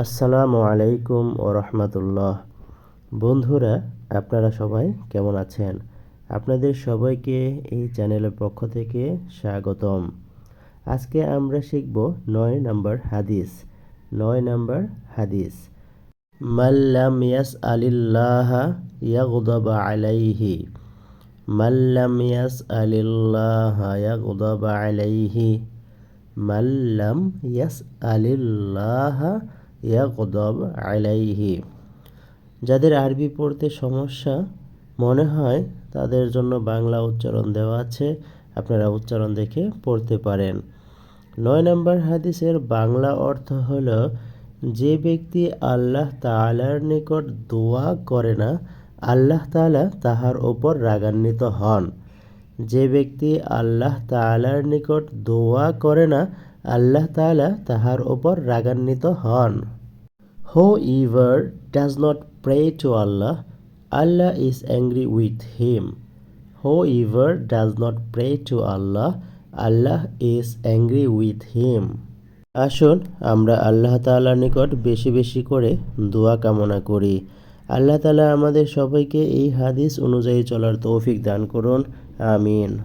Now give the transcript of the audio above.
আসসালামু আলাইকুম ও রহমতুল্লাহ। বন্ধুরা, আপনারা সবাই কেমন আছেন? আপনাদের সবাইকে এই চ্যানেলের পক্ষ থেকে স্বাগতম। আজকে আমরা শিখব নয় নম্বর হাদিস। নয় নম্বর হাদিস। মাল্লাম ইয়াস আলিল্লাহ ইয়াগদব আলাইহি। মাল্লাম ইয়াস আলিল্লাহ ইয়াগদব আলাইহি। মাল্লাম ইয়াস আলিল্লাহ ইয়াকদব আলাইহি। যাদের আরবি পড়তে সমস্যা মনে হয়, তাদের জন্য বাংলা উচ্চারণ দেওয়া আছে, আপনারা উচ্চারণ দেখে পড়তে পারেন। নয় নম্বর হাদিসের বাংলা অর্থ হল, যে ব্যক্তি আল্লাহ তাআলার নিকট দোয়া করে না, আল্লাহ তাআলা তাহার ওপর রাগান্বিত হন। যে ব্যক্তি আল্লাহ তাআলার নিকট দোয়া করে না আল্লাহ তাআলা তাহার ওপর রাগান্বিত হন। Whoever does not pray to Allah Allah is angry with him whoever does not pray to Allah Allah is angry with him আসুন, আমরা আল্লাহ তাআলার নিকট বেশি বেশি করে দোয়া কামনা করি। আল্লাহ তালা আমাদের সবাইকে এই হাদিস অনুযায়ী চলার তৌফিক দান করুন। আমিন।